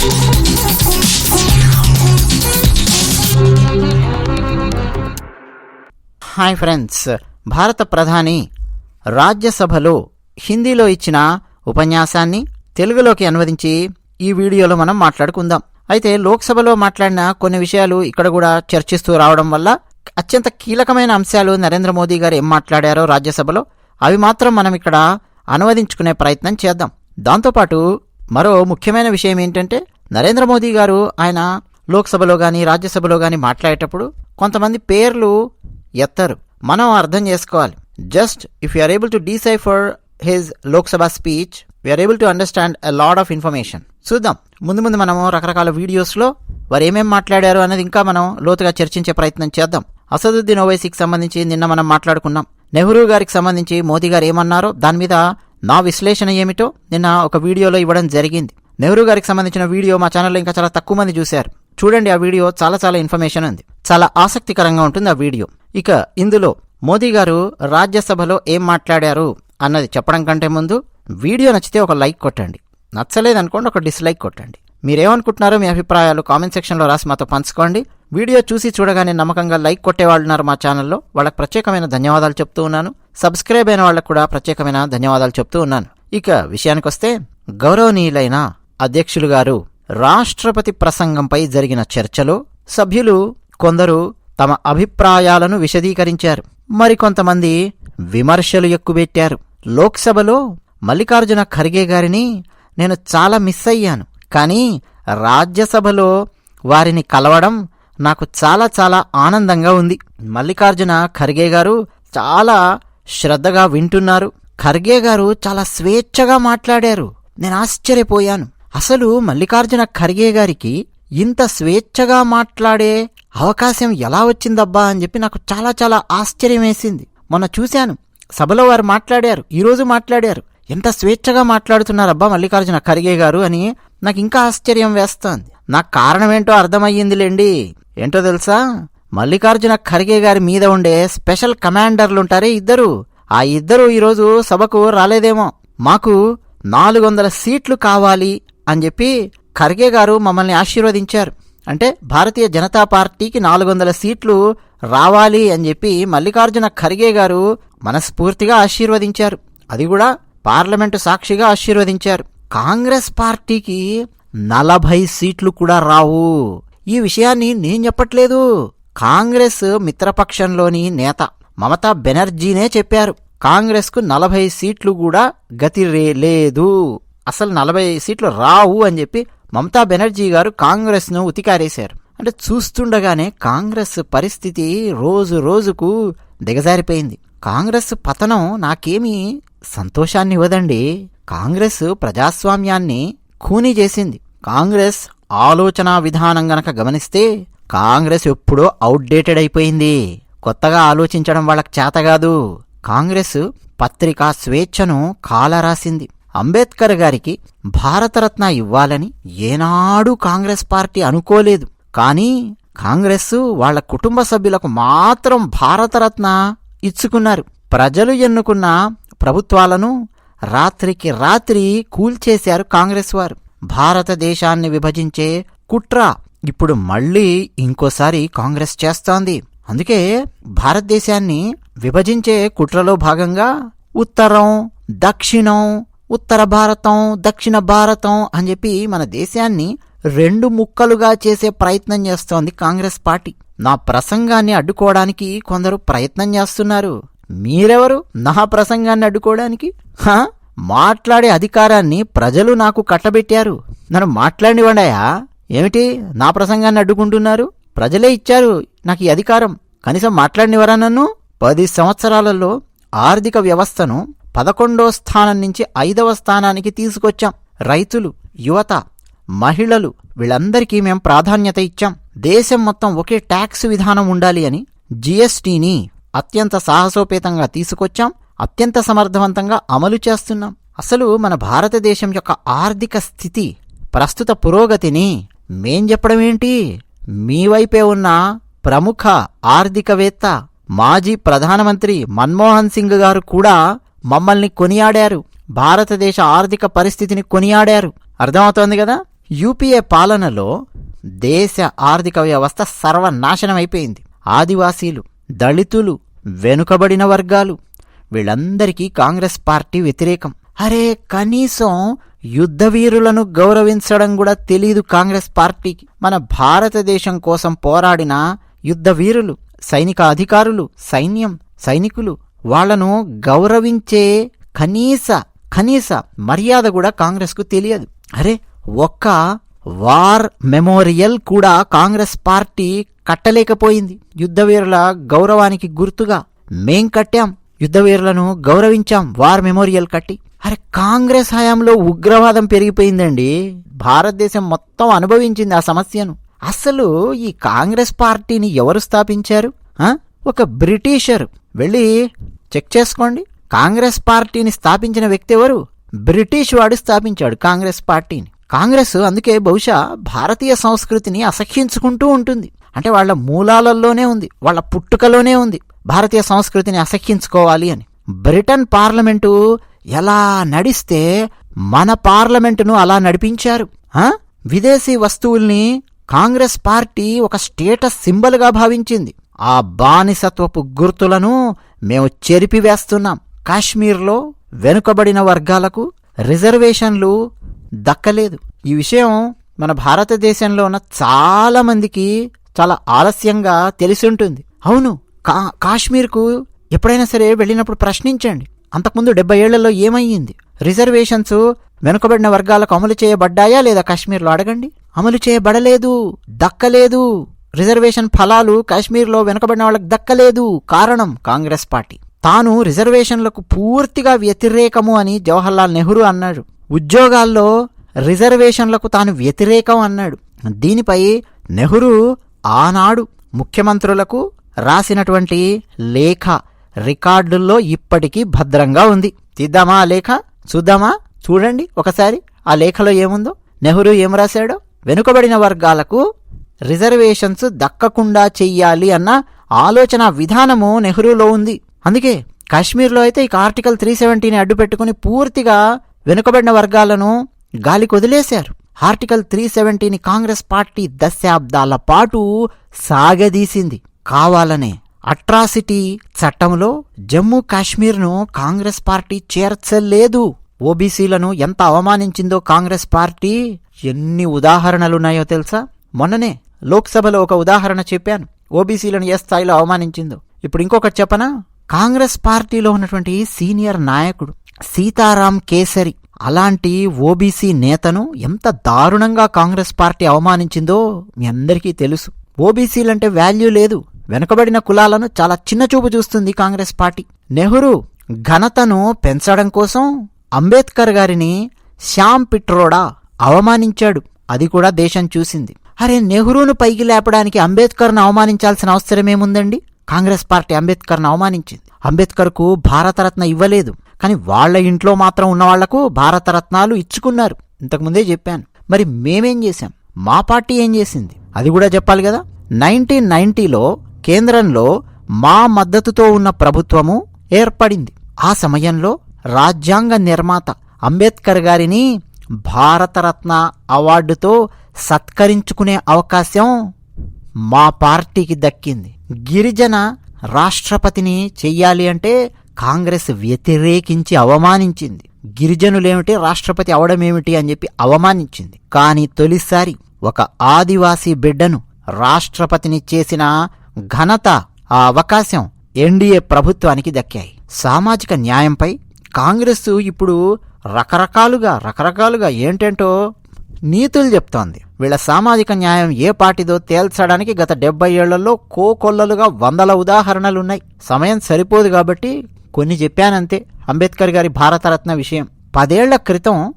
Hi friends భారత ప్రధాని రాజ్యసభలో హిందీలో ఇచ్చిన ఉపన్యాసాన్ని తెలుగులోకి అనువదించి ఈ వీడియోలో మనం మాట్లాడుకుందాం. అయితే లోక్సభలో మాట్లాడిన కొన్ని విషయాలు ఇక్కడ కూడా చర్చిస్తూ రావడం వల్ల అత్యంత కీలకమైన అంశాలు నరేంద్ర మోదీ గారు ఏం మాట్లాడారో రాజ్యసభలో అవి మాత్రం మనం ఇక్కడ అనువదించుకునే ప్రయత్నం చేద్దాం. దాంతోపాటు మరో ముఖ్యమైన విషయం ఏంటంటే నరేంద్ర మోదీ గారు ఆయన లోక్సభలో కానీ రాజ్యసభలో కానీ మాట్లాడేటప్పుడు కొంతమంది పేర్లు ఎత్తరు. మనం అర్థం చేసుకోవాలి. Just if you are able to decipher his Lok Sabha speech we're able to understand a lot of information చూద్దాం. ముందు ముందు మనము రకరకాల వీడియోస్లో వారు ఏమేం మాట్లాడారు అనేది ఇంకా మనం లోతుగా చర్చించే ప్రయత్నం చేద్దాం. అసదుద్దీన్ ఓవైసీకి సంబంధించి నిన్న మనం మాట్లాడుకున్నాం. నెహ్రూ గారికి సంబంధించి మోదీ గారు ఏమన్నారో దాని మీద నా విశ్లేషణ ఏమిటో నిన్న ఒక వీడియోలో ఇవ్వడం జరిగింది. నెహ్రూ గారికి సంబంధించిన వీడియో మా ఛానల్లో ఇంకా చాలా తక్కువ మంది చూశారు. చూడండి ఆ వీడియో చాలా చాలా ఇన్ఫర్మేషన్ ఉంది. చాలా ఆసక్తికరంగా ఉంటుంది ఆ వీడియో. ఇక ఇందులో మోదీ గారు రాజ్యసభలో ఏం మాట్లాడారు అన్నది చెప్పడం కంటే ముందు వీడియో నచ్చితే ఒక లైక్ కొట్టండి. నచ్చలేదనుకోండి ఒక డిస్లైక్ కొట్టండి. మీరేమనుకుంటున్నారో మీ అభిప్రాయాలు కామెంట్ సెక్షన్లో రాసి మాతో పంచుకోండి. వీడియో చూసి చూడగానే నమ్మకంగా లైక్ కొట్టేవాళ్ళున్నారు మా ఛానల్లో. వాళ్ళకి ప్రత్యేకమైన ధన్యవాదాలు చెప్తూ ఉన్నాను. సబ్స్క్రైబ్ అయిన వాళ్ళకు కూడా ప్రత్యేకమైన ధన్యవాదాలు చెప్తూ ఉన్నాను. ఇక విషయానికొస్తే గౌరవనీయులైన అధ్యక్షులు గారు రాష్ట్రపతి ప్రసంగంపై జరిగిన చర్చలో సభ్యులు కొందరు తమ అభిప్రాయాలను విశదీకరించారు. మరికొంతమంది విమర్శలు ఎక్కుబెట్టారు లోక్సభలో మల్లికార్జున ఖర్గే గారిని నేను చాలా మిస్ అయ్యాను. కానీ రాజ్యసభలో వారిని కలవడం నాకు చాలా చాలా ఆనందంగా ఉంది. మల్లికార్జున ఖర్గే గారు చాలా శ్రద్ధగా వింటున్నారు. ఖర్గే గారు చాలా స్వేచ్ఛగా మాట్లాడారు. నేను ఆశ్చర్యపోయాను. అసలు మల్లికార్జున ఖర్గే గారికి ఇంత స్వేచ్ఛగా మాట్లాడే అవకాశం ఎలా వచ్చిందబ్బా అని చెప్పి నాకు చాలా చాలా ఆశ్చర్యం వేసింది మొన్న చూశాను. సభలో వారు మాట్లాడారు. ఈరోజు మాట్లాడారు. ఎంత స్వేచ్ఛగా మాట్లాడుతున్నారబ్బా మల్లికార్జున ఖర్గే గారు అని నాకు ఇంకా ఆశ్చర్యం వేస్తోంది. నాకు కారణమేంటో అర్థమయ్యిందిలేండి. ఏంటో తెలుసా? మల్లికార్జున ఖర్గే గారి మీద ఉండే స్పెషల్ కమాండర్లుంటారే ఇద్దరు. ఆ ఇద్దరు ఈరోజు సభకు రాలేదేమో. మాకు నాలుగు వందల సీట్లు కావాలి అని చెప్పి ఖర్గే గారు మమ్మల్ని ఆశీర్వదించారు. అంటే భారతీయ జనతా పార్టీకి నాలుగు వందల సీట్లు రావాలి అని చెప్పి మల్లికార్జున ఖర్గే గారు మనస్ఫూర్తిగా ఆశీర్వదించారు. అది కూడా పార్లమెంటు సాక్షిగా ఆశీర్వదించారు. కాంగ్రెస్ పార్టీకి నలభై సీట్లు కూడా రావు. ఈ విషయాన్ని నేను చెప్పట్లేదు. కాంగ్రెస్ మిత్రపక్షంలోని నేత మమతా బెనర్జీనే చెప్పారు. కాంగ్రెస్కు నలభై సీట్లు కూడా గతి లేదు. అసలు నలభై సీట్లు రావు అని చెప్పి మమతా బెనర్జీ గారు కాంగ్రెస్ను ఉతికారేశారు. అంటే చూస్తుండగానే కాంగ్రెస్ పరిస్థితి రోజు రోజుకు దిగజారిపోయింది. కాంగ్రెస్ పతనం నాకేమీ సంతోషాన్ని ఇవ్వదండి. కాంగ్రెస్ ప్రజాస్వామ్యాన్ని ఖూనీ చేసింది. కాంగ్రెస్ ఆలోచనా విధానం గనక గమనిస్తే కాంగ్రెస్ ఎప్పుడో అవుట్డేటెడ్ అయిపోయింది. కొత్తగా ఆలోచించడం వాళ్ళకి చేతగాదు కాంగ్రెస్ పత్రికా స్వేచ్ఛను కాలరాసింది. అంబేద్కర్ గారికి భారతరత్న ఇవ్వాలని ఏనాడూ కాంగ్రెస్ పార్టీ అనుకోలేదు. కానీ కాంగ్రెస్ వాళ్ళ కుటుంబ సభ్యులకు మాత్రం భారతరత్న ఇచ్చుకున్నారు. ప్రజలు ఎన్నుకున్న ప్రభుత్వాలను రాత్రికి రాత్రి కూల్చేశారు కాంగ్రెస్ వారు. భారతదేశాన్ని విభజించే కుట్ర ఇప్పుడు మళ్ళీ ఇంకోసారి కాంగ్రెస్ చేస్తోంది. అందుకే భారతదేశాన్ని విభజించే కుట్రలో భాగంగా ఉత్తరం దక్షిణం ఉత్తర భారతం దక్షిణ భారతం అని చెప్పి మన దేశాన్ని రెండు ముక్కలుగా చేసే ప్రయత్నం చేస్తోంది కాంగ్రెస్ పార్టీ. నా ప్రసంగాన్ని అడ్డుకోవడానికి కొందరు ప్రయత్నం చేస్తున్నారు. మీరెవరు? నా ప్రసంగాన్ని అడ్డుకోవడానికి? హా? మాట్లాడే అధికారాన్ని ప్రజలు నాకు కట్టబెట్టారు. నన్ను మాట్లాడివండాయా ఏమిటి? నా ప్రసంగాన్ని అడ్డుకుంటున్నారు? ప్రజలే ఇచ్చారు. నాకు ఈ అధికారం. కనీసం మాట్లాడినవరా నన్ను? పది సంవత్సరాలలో ఆర్థిక వ్యవస్థను పదకొండో స్థానం నుంచి ఐదవ స్థానానికి తీసుకొచ్చాం. రైతులు యువత మహిళలు వీళ్ళందరికీ మేం ప్రాధాన్యత ఇచ్చాం. దేశం మొత్తం ఒకే ట్యాక్స్ విధానం ఉండాలి అని జీఎస్టీని అత్యంత సాహసోపేతంగా తీసుకొచ్చాం. అత్యంత సమర్థవంతంగా అమలు చేస్తున్నాం. అసలు మన భారతదేశం యొక్క ఆర్థిక స్థితి ప్రస్తుత పురోగతిని మేం చెప్పడమేంటి మీ వైపే ఉన్న ప్రముఖ ఆర్థికవేత్త మాజీ ప్రధానమంత్రి మన్మోహన్ సింగ్ గారు కూడా మమ్మల్ని కొనియాడారు. భారతదేశ ఆర్థిక పరిస్థితిని కొనియాడారు. అర్థమవుతోంది కదా? యూపీఏ పాలనలో దేశ ఆర్థిక వ్యవస్థ సర్వనాశనమైపోయింది ఆదివాసీలు దళితులు వెనుకబడిన వర్గాలు వీళ్ళందరికీ కాంగ్రెస్ పార్టీ వ్యతిరేకం. అరే కనీసం యుద్ధవీరులను గౌరవించడం కూడా తెలియదు కాంగ్రెస్ పార్టీకి. మన భారతదేశం కోసం పోరాడిన యుద్ధవీరులు సైనిక అధికారులు సైన్యం సైనికులు వాళ్ళను గౌరవించే కనీస కనీస మర్యాద కూడా కాంగ్రెస్కు తెలియదు. అరే ఒక్క వార్ మెమోరియల్ కూడా కాంగ్రెస్ పార్టీ కట్టలేకపోయింది. యుద్ధవీరుల గౌరవానికి గుర్తుగా మేం కట్టాం. యుద్ధవీరులను గౌరవించాం వార్ మెమోరియల్ కట్టి. అరే కాంగ్రెస్ హయాంలో ఉగ్రవాదం పెరిగిపోయిందండి. భారతదేశం మొత్తం అనుభవించింది ఆ సమస్యను. అసలు ఈ కాంగ్రెస్ పార్టీని ఎవరు స్థాపించారు? ఒక బ్రిటిషర్. వెళ్ళి చెక్ చేసుకోండి. కాంగ్రెస్ పార్టీని స్థాపించిన వ్యక్తి ఎవరు? బ్రిటిష్ వాడు స్థాపించాడు కాంగ్రెస్ పార్టీని. కాంగ్రెస్ అందుకే బహుశా భారతీయ సంస్కృతిని అసహ్యించుకుంటూ ఉంటుంది. అంటే వాళ్ళ మూలాలలోనే ఉంది. వాళ్ళ పుట్టుకలోనే ఉంది. భారతీయ సంస్కృతిని అసహ్యించుకోవాలి అని. బ్రిటన్ పార్లమెంటు ఎలా నడిస్తే మన పార్లమెంటును అలా నడిపించారు విదేశీ వస్తువుల్ని కాంగ్రెస్ పార్టీ ఒక స్టేటస్ సింబల్గా భావించింది. ఆ బానిసత్వపు గుర్తులను మేము చెరిపివేస్తున్నాం. కాశ్మీర్లో వెనుకబడిన వర్గాలకు రిజర్వేషన్లు దక్కలేదు. ఈ విషయం మన భారతదేశంలో ఉన్న చాలామందికి చాలా ఆలస్యంగా తెలిసి ఉంటుంది. అవును కా కాశ్మీర్కు ఎప్పుడైనా సరే వెళ్ళినప్పుడు ప్రశ్నించండి. అంతకుముందు డెబ్బై ఏళ్ళలో ఏమయ్యింది? రిజర్వేషన్స్ వెనుకబడిన వర్గాలకు అమలు చేయబడ్డాయా లేదా కాశ్మీర్లో? అడగండి. అమలు చేయబడలేదు. దక్కలేదు. రిజర్వేషన్ ఫలాలు కాశ్మీర్లో వెనుకబడిన వాళ్ళకి దక్కలేదు. కారణం కాంగ్రెస్ పార్టీ. తాను రిజర్వేషన్లకు పూర్తిగా వ్యతిరేకము అని జవహర్లాల్ నెహ్రూ అన్నాడు. ఉద్యోగాల్లో రిజర్వేషన్లకు తాను వ్యతిరేకం అన్నాడు. దీనిపై నెహ్రూ ఆనాడు ముఖ్యమంత్రులకు రాసినటువంటి లేఖ రికార్డుల్లో ఇప్పటికీ భద్రంగా ఉంది. తీద్దామా ఆ లేఖ? చూద్దామా? చూడండి ఒకసారి. ఆ లేఖలో ఏముందో? నెహ్రూ ఏం రాశాడో? వెనుకబడిన వర్గాలకు రిజర్వేషన్స్ దక్కకుండా చెయ్యాలి అన్న ఆలోచన విధానము నెహ్రూలో ఉంది. అందుకే కాశ్మీర్లో అయితే ఇక ఆర్టికల్ త్రీ సెవెంటీని అడ్డు పెట్టుకుని పూర్తిగా వెనుకబడిన వర్గాలను గాలికి వదిలేశారు ఆర్టికల్ త్రీ సెవెంటీని కాంగ్రెస్ పార్టీ దశాబ్దాల పాటు సాగదీసింది. కావాలనే అట్రాసిటీ చట్టంలో జమ్మూ కాశ్మీర్ను కాంగ్రెస్ పార్టీ చేర్చలేదు. ఓబీసీలను ఎంత అవమానించిందో కాంగ్రెస్ పార్టీ ఎన్ని ఉదాహరణలున్నాయో తెలుసా? మొన్ననే లోక్సభలో ఒక ఉదాహరణ చెప్పాను. ఓబీసీలను ఏ స్థాయిలో అవమానించిందో. ఇప్పుడు ఇంకొకటి చెప్పనా? కాంగ్రెస్ పార్టీలో ఉన్నటువంటి సీనియర్ నాయకుడు సీతారాం కేసరి అలాంటి ఓబీసీ నేతను ఎంత దారుణంగా కాంగ్రెస్ పార్టీ అవమానించిందో మీ అందరికీ తెలుసు. ఓబీసీలంటే వాల్యూ లేదు. వెనుకబడిన కులాలను చాలా చిన్నచూపు చూస్తుంది కాంగ్రెస్ పార్టీ. నెహ్రూ ఘనతను పెంచడం కోసం అంబేద్కర్ గారిని శ్యామ్ పిట్రోడా అవమానించాడు. అది కూడా దేశం చూసింది. అరే నెహ్రూను పైకి లేపడానికి అంబేద్కర్ను అవమానించాల్సిన అవసరమేముందండి కాంగ్రెస్ పార్టీ అంబేద్కర్ను అవమానించింది. అంబేద్కర్కు భారతరత్న ఇవ్వలేదు. కానీ వాళ్ళ ఇంట్లో మాత్రం ఉన్న వాళ్ళకు భారతరత్నాలు ఇచ్చుకున్నారు. ఇంతకుముందే చెప్పాను. మరి మేమేం చేశాం? మా పార్టీ ఏం చేసింది? అది కూడా చెప్పాలి కదా? నైన్టీన్ నైన్టీలో కేంద్రంలో మా మద్దతుతో ఉన్న ప్రభుత్వము ఏర్పడింది. ఆ సమయంలో రాజ్యాంగ నిర్మాత అంబేద్కర్ గారిని భారతరత్న అవార్డుతో సత్కరించుకునే అవకాశం మా పార్టీకి దక్కింది. గిరిజన రాష్ట్రపతిని చెయ్యాలి అంటే కాంగ్రెస్ వ్యతిరేకించి అవమానించింది. గిరిజనులేమిటి రాష్ట్రపతి అవడమేమిటి అని చెప్పి అవమానించింది. కానీ తొలిసారి ఒక ఆదివాసీ బిడ్డను రాష్ట్రపతిని చేసిన ఘనత ఆ అవకాశం ఎన్డీఏ ప్రభుత్వానికి దక్కాయి. సామాజిక న్యాయంపై కాంగ్రెస్ ఇప్పుడు రకరకాలుగా రకరకాలుగా ఏంటంటో నీతులు చెప్తోంది. వీళ్ళ సామాజిక న్యాయం ఏ పార్టీదో తేల్చడానికి గత డెబ్బై ఏళ్ళలో కోకొల్లలుగా వందల ఉదాహరణలున్నాయి. సమయం సరిపోదు కాబట్టి కొన్ని చెప్పానంతే. అంబేద్కర్ గారి భారతరత్న విషయం. పదేళ్ళ క్రితం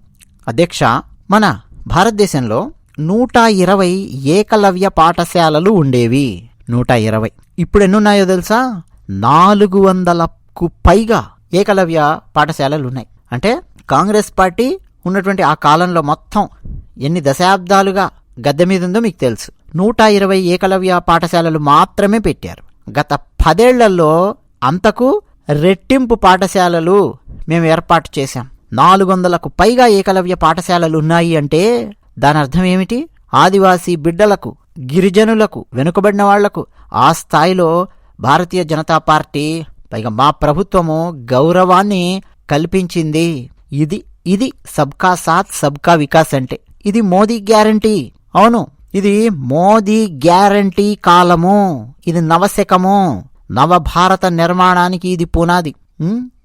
అధ్యక్ష మన భారతదేశంలో నూట ఇరవై ఏకలవ్య పాఠశాలలు ఉండేవి. నూట ఇరవై. ఇప్పుడు ఎన్నున్నాయో తెలుసా? నాలుగు వందలకు పైగా ఏకలవ్య పాఠశాలలు ఉన్నాయి అంటే కాంగ్రెస్ పార్టీ ఉన్నటువంటి ఆ కాలంలో మొత్తం ఎన్ని దశాబ్దాలుగా గద్దె మీద ఉందో మీకు తెలుసు. నూట ఇరవై ఏకలవ్య పాఠశాలలు మాత్రమే పెట్టారు. గత పదేళ్ళలో అంతకు రెట్టింపు పాఠశాలలు మేము ఏర్పాటు చేశాం. నాలుగు వందలకు పైగా ఏకలవ్య పాఠశాలలు ఉన్నాయి అంటే దాని అర్థం ఏమిటి? ఆదివాసీ బిడ్డలకు గిరిజనులకు వెనుకబడిన వాళ్ళకు ఆ స్థాయిలో భారతీయ జనతా పార్టీ పైగా మా ప్రభుత్వము గౌరవాన్ని కల్పించింది. ఇది ఇది సబ్కా సాత్ సబ్కా వికాస్ అంటే. ఇది మోదీ గ్యారంటీ. అవును ఇది మోదీ గ్యారంటీ కాలము. ఇది నవశకము. నవభారత నిర్మాణానికి ఇది పునాది.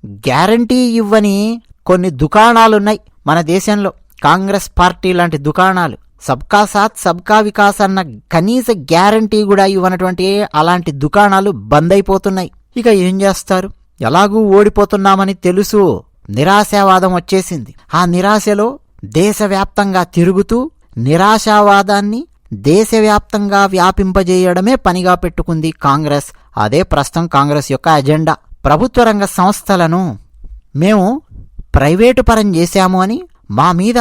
గ్యారంటీ ఇవ్వని కొన్ని దుకాణాలున్నాయి మన దేశంలో. కాంగ్రెస్ పార్టీ లాంటి దుకాణాలు. సబ్కా సాత్ సబ్కా వికాస్ అన్న కనీస గ్యారంటీ కూడా ఇవ్వనటువంటి అలాంటి దుకాణాలు బంద్ అయిపోతున్నాయి. ఇక ఏం చేస్తారు? ఎలాగూ ఓడిపోతున్నామని తెలుసు. నిరాశావాదం వచ్చేసింది. ఆ నిరాశలో దేశవ్యాప్తంగా తిరుగుతూ నిరాశావాదాన్ని దేశవ్యాప్తంగా వ్యాపింపజేయడమే పనిగా పెట్టుకుంది కాంగ్రెస్. అదే ప్రస్తుతం కాంగ్రెస్ యొక్క అజెండా. ప్రభుత్వ రంగ సంస్థలను మేము ప్రైవేటు పరం చేశాము అని మా మీద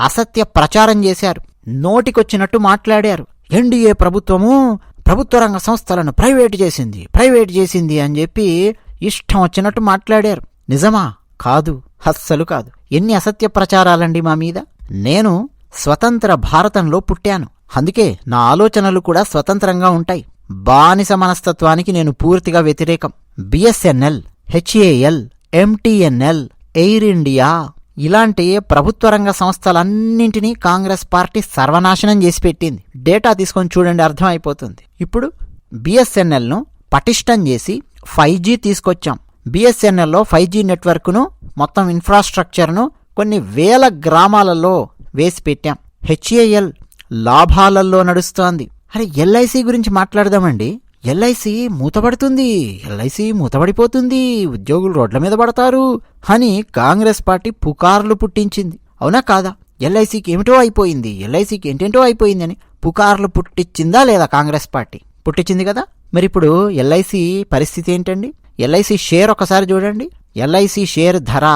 అసత్య ప్రచారం చేశారు. నోటికొచ్చినట్టు మాట్లాడారు. ఎన్డీఏ ప్రభుత్వము ప్రభుత్వ రంగ సంస్థలను ప్రైవేటు చేసింది ప్రైవేటు చేసింది అని చెప్పి ఇష్టం వచ్చినట్టు మాట్లాడారు. నిజమా? కాదు. అస్సలు కాదు. ఎన్ని అసత్య ప్రచారాలండి మా మీద? నేను స్వతంత్ర భారతంలో పుట్టాను. అందుకే నా ఆలోచనలు కూడా స్వతంత్రంగా ఉంటాయి. బానిస మనస్తత్వానికి నేను పూర్తిగా వ్యతిరేకం. BSNL HAL MTNL Air India ఇలాంటి ప్రభుత్వ రంగ సంస్థలన్నింటినీ కాంగ్రెస్ పార్టీ సర్వనాశనం చేసి పెట్టింది. డేటా తీసుకొని చూడండి అర్థమైపోతుంది. ఇప్పుడు బిఎస్ఎన్ఎల్ను పటిష్టం చేసి ఫైవ్ జీ తీసుకొచ్చాం. బిఎస్ఎన్ఎల్లో ఫైవ్ జీ నెట్వర్క్ను మొత్తం ఇన్ఫ్రాస్ట్రక్చర్ను కొన్ని వేల గ్రామాలలో వేసి పెట్టాం. హెచ్ఏఎల్ లాభాలలో నడుస్తోంది. అరే ఎల్ఐసి గురించి మాట్లాడదామండి. ఎల్ఐసి మూతపడుతుంది. ఎల్ఐసి మూతపడిపోతుంది. ఉద్యోగులు రోడ్ల మీద పడతారు అని కాంగ్రెస్ పార్టీ పుకార్లు పుట్టించింది. అవునా కాదా? ఎల్ఐసికి ఏమిటో అయిపోయింది. ఎల్ఐసికి ఏంటేంటో అయిపోయింది అని పుకార్లు పుట్టించిందా లేదా కాంగ్రెస్ పార్టీ? పుట్టించింది కదా. మరి ఇప్పుడు ఎల్ఐసి పరిస్థితి ఏంటండి? ఎల్ఐసి షేర్ ఒకసారి చూడండి. ఎల్ఐసి షేర్ ధర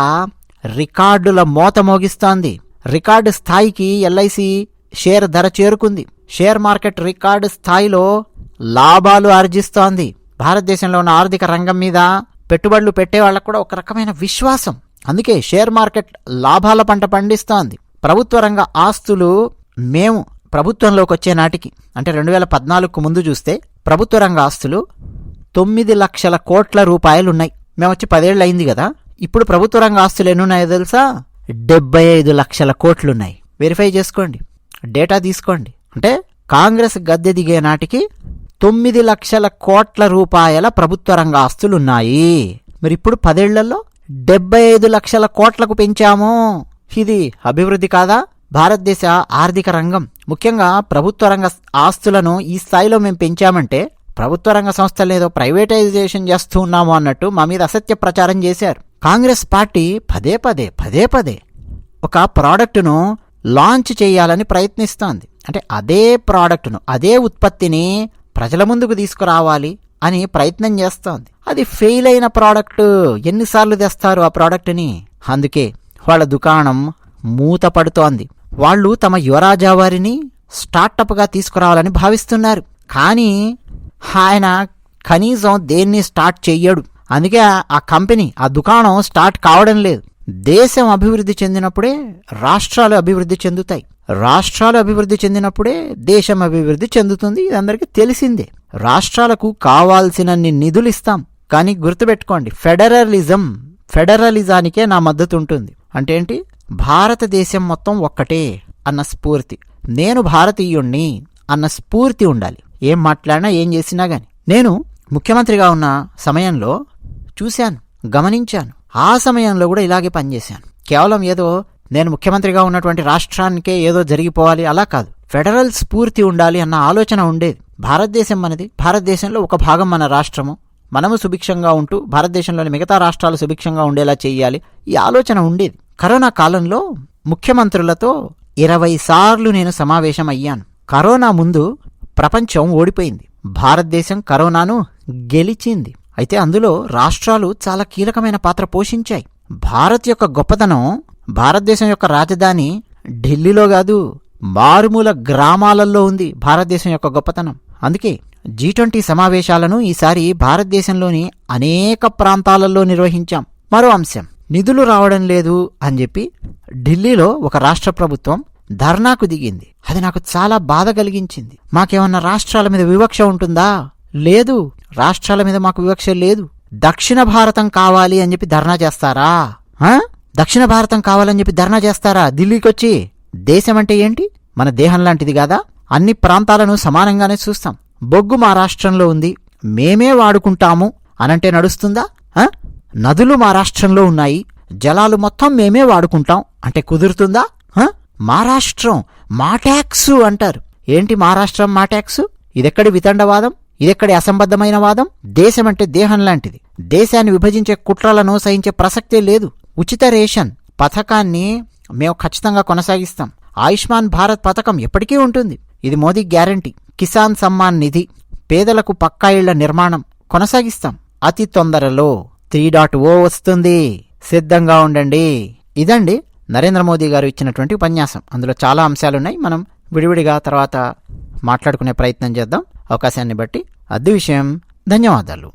రికార్డుల మోత మోగిస్తోంది. రికార్డు స్థాయికి ఎల్ఐసి షేర్ ధర చేరుకుంది. షేర్ మార్కెట్ రికార్డు స్థాయిలో లాభాలు ఆర్జిస్తోంది. భారతదేశంలో ఉన్న ఆర్థిక రంగం మీద పెట్టుబడులు పెట్టే వాళ్ళకు కూడా ఒక రకమైన విశ్వాసం. అందుకే షేర్ మార్కెట్ లాభాల పంట పండిస్తోంది. ప్రభుత్వ రంగ ఆస్తులు మేము ప్రభుత్వంలోకి వచ్చే నాటికి అంటే రెండు వేల పద్నాలుగుకు ముందు చూస్తే ప్రభుత్వ రంగ ఆస్తులు తొమ్మిది లక్షల కోట్ల రూపాయలు ఉన్నాయి మేము వచ్చి పదేళ్ళు అయింది కదా. ఇప్పుడు ప్రభుత్వ రంగ ఆస్తులు ఎన్ని ఉన్నాయో తెలుసా? డెబ్బై ఐదు లక్షల కోట్లున్నాయి. వెరిఫై చేసుకోండి. డేటా తీసుకోండి. అంటే కాంగ్రెస్ గద్దె దిగే నాటికి తొమ్మిది లక్షల కోట్ల రూపాయల ప్రభుత్వ రంగ ఆస్తులున్నాయి మరి ఇప్పుడు పదేళ్ళలో డెబ్బై ఐదు లక్షల కోట్లకు పెంచాము. ఇది అభివృద్ధి కాదా? భారతదేశ ఆర్థిక రంగం. ముఖ్యంగా ప్రభుత్వ రంగ ఆస్తులను ఈ స్థాయిలో మేము పెంచామంటే ప్రభుత్వ రంగ సంస్థలు ఏదో ప్రైవేటైజేషన్ చేస్తూ ఉన్నాము అన్నట్టు మా మీద అసత్య ప్రచారం చేశారు. కాంగ్రెస్ పార్టీ పదే పదే పదే పదే ఒక ప్రోడక్టును లాంచ్ చేయాలని ప్రయత్నిస్తోంది. అంటే అదే ప్రోడక్ట్ను అదే ఉత్పత్తిని ప్రజల ముందుకు తీసుకురావాలి అని ప్రయత్నం చేస్తోంది. అది ఫెయిల్ అయిన ప్రోడక్ట్ ఎన్నిసార్లు తెస్తారు ఆ ప్రోడక్ట్ని? అందుకే వాళ్ళ దుకాణం మూత పడుతోంది. వాళ్ళు తమ యువరాజా వారిని స్టార్టప్గా తీసుకురావాలని భావిస్తున్నారు. కానీ ఆయన కనీసం దేన్ని స్టార్ట్ చెయ్యడు. అందుకే ఆ కంపెనీ ఆ దుకాణం స్టార్ట్ కావడం లేదు. దేశం అభివృద్ధి చెందినప్పుడే రాష్ట్రాలు అభివృద్ధి చెందుతాయి. రాష్ట్రాలు అభివృద్ధి చెందినప్పుడే దేశం అభివృద్ధి చెందుతుంది. ఇది అందరికీ తెలిసిందే. రాష్ట్రాలకు కావాల్సినన్ని నిధులు ఇస్తాం. కానీ గుర్తుపెట్టుకోండి ఫెడరలిజం ఫెడరలిజానికే నా మద్దతు ఉంటుంది అంటే ఏంటి? భారతదేశం మొత్తం ఒక్కటే అన్న స్ఫూర్తి. నేను భారతీయుణ్ణి అన్న స్ఫూర్తి ఉండాలి. ఏం మాట్లాడినా ఏం చేసినా గాని. నేను ముఖ్యమంత్రిగా ఉన్న సమయంలో చూశాను గమనించాను. ఆ సమయంలో కూడా ఇలాగే పనిచేశాను. కేవలం ఏదో నేను ముఖ్యమంత్రిగా ఉన్నటువంటి రాష్ట్రానికే ఏదో జరిగిపోవాలి అలా కాదు. ఫెడరల్ స్ఫూర్తి ఉండాలి అన్న ఆలోచన ఉండేది. భారతదేశం మనది. భారతదేశంలో ఒక భాగం మన రాష్ట్రము. మనము సుభిక్షంగా ఉంటూ భారతదేశంలోని మిగతా రాష్ట్రాలు సుభిక్షంగా ఉండేలా చేయాలి ఈ ఆలోచన ఉండేది. కరోనా కాలంలో ముఖ్యమంత్రులతో ఇరవై సార్లు నేను సమావేశం అయ్యాను. కరోనా ముందు ప్రపంచం ఓడిపోయింది. భారతదేశం కరోనాను గెలిచింది. అయితే అందులో రాష్ట్రాలు చాలా కీలకమైన పాత్ర పోషించాయి. భారత్ యొక్క గొప్పతనం భారతదేశం యొక్క రాజధాని ఢిల్లీలో కాదు మారుమూల గ్రామాలలో ఉంది భారతదేశం యొక్క గొప్పతనం. అందుకే జీ ట్వంటీ సమావేశాలను ఈసారి భారతదేశంలోని అనేక ప్రాంతాలలో నిర్వహించాం. మరో అంశం నిధులు రావడం లేదు అని చెప్పి ఢిల్లీలో ఒక రాష్ట్ర ప్రభుత్వం ధర్నాకు దిగింది. అది నాకు చాలా బాధ కలిగించింది. మాకేమన్నా రాష్ట్రాల మీద వివక్ష ఉంటుందా? లేదు రాష్ట్రాల మీద మాకు వివక్ష లేదు. దక్షిణ భారతం కావాలి అని చెప్పి ధర్నా చేస్తారా? దక్షిణ భారతం కావాలని చెప్పి ధర్నా చేస్తారా? ఢిల్లీకి వచ్చి దేశం అంటే ఏంటి? మన దేహం లాంటిది కాదా? అన్ని ప్రాంతాలను సమానంగానే చూస్తాం. బొగ్గు మా రాష్ట్రంలో ఉంది. మేమే వాడుకుంటాము అనంటే నడుస్తుందా? నదులు మా రాష్ట్రంలో ఉన్నాయి. జలాలు మొత్తం మేమే వాడుకుంటాం అంటే కుదురుతుందా? మా రాష్ట్రం మా ట్యాక్సు అంటారు. ఏంటి మా రాష్ట్రం మా ట్యాక్సు? ఇదెక్కడి వితండవాదం? ఇదెక్కడి అసంబద్ధమైన వాదం? దేశం అంటే దేహం లాంటిది. దేశాన్ని విభజించే కుట్రలను సహించే ప్రసక్తే లేదు. ఉచిత రేషన్ పథకాన్ని మేము ఖచ్చితంగా కొనసాగిస్తాం. ఆయుష్మాన్ భారత్ పథకం ఎప్పటికీ ఉంటుంది. ఇది మోదీ గ్యారంటీ. కిసాన్ సమ్మాన్ నిధి పేదలకు పక్కా ఇళ్ళ నిర్మాణం కొనసాగిస్తాం. అతి తొందరలో త్రీ డాట్ ఓ వస్తుంది. సిద్ధంగా ఉండండి. ఇదండి నరేంద్ర మోదీ గారు ఇచ్చినటువంటి ఉపన్యాసం. అందులో చాలా అంశాలున్నాయి. మనం విడివిడిగా తర్వాత మాట్లాడుకునే ప్రయత్నం చేద్దాం. అవకాశాన్ని బట్టి అద్దె విషయం. ధన్యవాదాలు.